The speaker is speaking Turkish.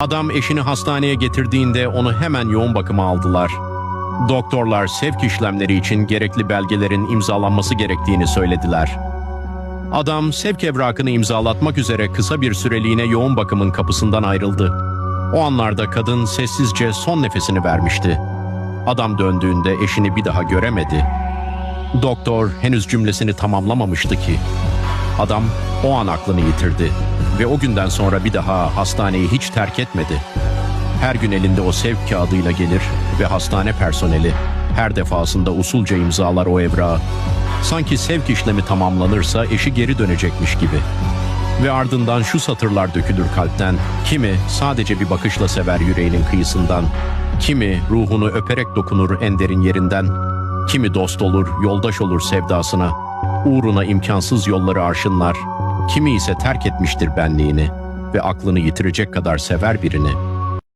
Adam eşini hastaneye getirdiğinde onu hemen yoğun bakıma aldılar. Doktorlar sevk işlemleri için gerekli belgelerin imzalanması gerektiğini söylediler. Adam sevk evrakını imzalatmak üzere kısa bir süreliğine yoğun bakımın kapısından ayrıldı. O anlarda kadın sessizce son nefesini vermişti. Adam döndüğünde eşini bir daha göremedi. Doktor henüz cümlesini tamamlamamıştı ki. Adam o an aklını yitirdi ve o günden sonra bir daha hastaneyi hiç terk etmedi. Her gün elinde o sevk kağıdıyla gelir ve hastane personeli her defasında usulca imzalar o evrağı. Sanki sevk işlemi tamamlanırsa eşi geri dönecekmiş gibi. Ve ardından şu satırlar dökülür kalpten. Kimi sadece bir bakışla sever yüreğinin kıyısından. Kimi ruhunu öperek dokunur en derin yerinden. Kimi dost olur, yoldaş olur sevdasına. Uğruna imkansız yolları arşınlar. Kimi ise terk etmiştir benliğini ve aklını yitirecek kadar sever birini.